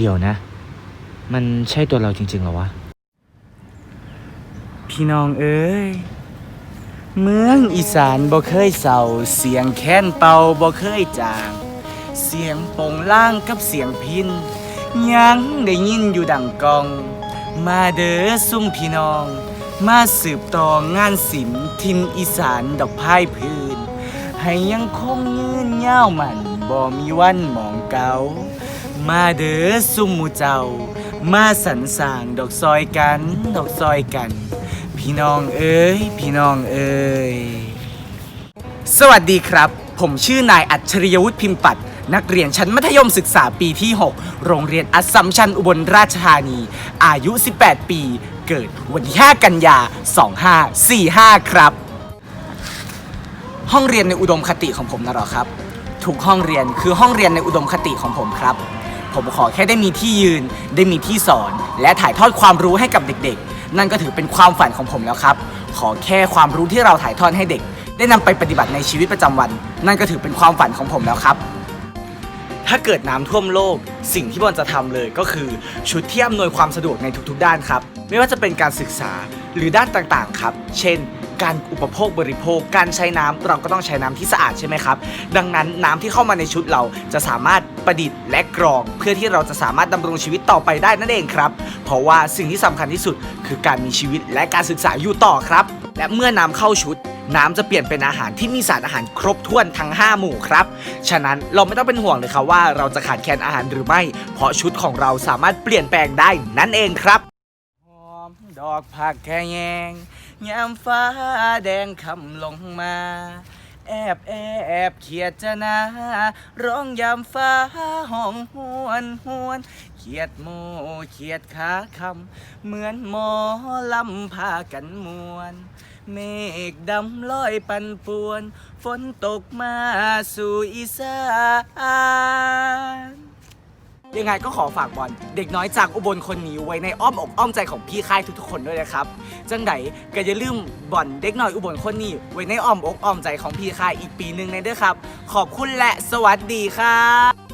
เดี๋ยวนะ มันใช่ตัวเราจริงๆหรอวะ พี่น้องเอ้ย เมืองอีสานบ่เคยเศร้า เสียงแค้นเป่าบ่เคยจาง เสียงโปงล่างกับเสียงพินยังได้ยินอยู่ดังกอง มาเด้อซุ่มพี่น้อง มาสืบต่องานศิลป์ทินอีสานดอกพายพื้น ให้ยังคงยืนยาวมันบ่มีวันหมองเก่า มาเด้อซุ่มหมูเจ้า มาสรรสางดอกซอยกัน ดอกซอยกัน พี่น้องเอ้ย พี่น้องเอ้ย สวัสดีครับ ผมชื่อนายอัจฉริยวุฒิพิมพ์ปัตย์นักเรียนชั้นมัธยมศึกษาปีที่ 6 โรงเรียนอัสสัมชัญอุบลราชธานี อายุ 18 ปี เกิดวันที่ 5 กันยา 2545 ครับ ห้องเรียนในอุดมคติของผมนะหรอครับทุกห้องเรียนคือห้องเรียนในอุดมคติของผมครับ ผมขอแค่ได้มีที่ยืน ได้มีที่สอน และถ่ายทอดความรู้ให้กับเด็กๆ นั่นก็ถือเป็นความฝันของผมแล้วครับ ขอแค่ความรู้ที่เราถ่ายทอดให้เด็ก ได้นำไปปฏิบัติในชีวิตประจำวัน นั่นก็ถือเป็นความฝันของผมแล้วครับ ถ้าเกิดน้ำท่วมโลก สิ่งที่บอลจะทำเลยก็คือ ชุดที่อำนวยความสะดวกในทุกๆ ด้านครับ ไม่ว่าจะเป็นการศึกษาหรือด้านต่างๆ ครับ เช่น การอุปโภคบริโภค การใช้น้ำเราก็ต้องใช้น้ำที่สะอาดใช่ไหมครับ ดังนั้นน้ำที่เข้ามาในชุดเราจะสามารถประดิษฐ์และกรอง เพื่อที่เราจะสามารถดำรงชีวิตต่อไปได้นั่นเองครับ เพราะว่าสิ่งที่สำคัญที่สุด คือการมีชีวิตและการศึกษาอยู่ต่อครับ และเมื่อน้ำเข้าชุดน้ำจะเปลี่ยนเป็นอาหารที่มีสารอาหารครบถ้วนทั้ง 5 หมู่ครับ ฉะนั้นเราไม่ต้องเป็นห่วงเลยครับว่าเราจะขาดแคลนอาหารหรือไม่ เพราะชุดของเราสามารถเปลี่ยนแปลงได้นั่นเองครับหอมดอกผักแค่แยง ยามฟ้าแดงคำลงมา แอบแอบเขียดจะนา ร้องยามฟ้าห้องหวนหวนเขียดโมเขียดขาคำ เหมือนหมอลำพากันมวน เมฆดำลอยปันป่วน ฝนตกมาสู่อีสาน ยังไงก็ขอฝากบอลเด็กน้อยจากอุบลคนนี้ไว้ในอ้อมอกอ้อมใจของพี่ค่ายทุกๆคนด้วยนะครับ จังไดก็อย่าลืมบอลเด็กน้อยอุบลคนนี้ไว้ในอ้อมอกอ้อมใจของพี่ค่ายอีกปีหนึ่งในเด้อครับ ขอบคุณและสวัสดีครับ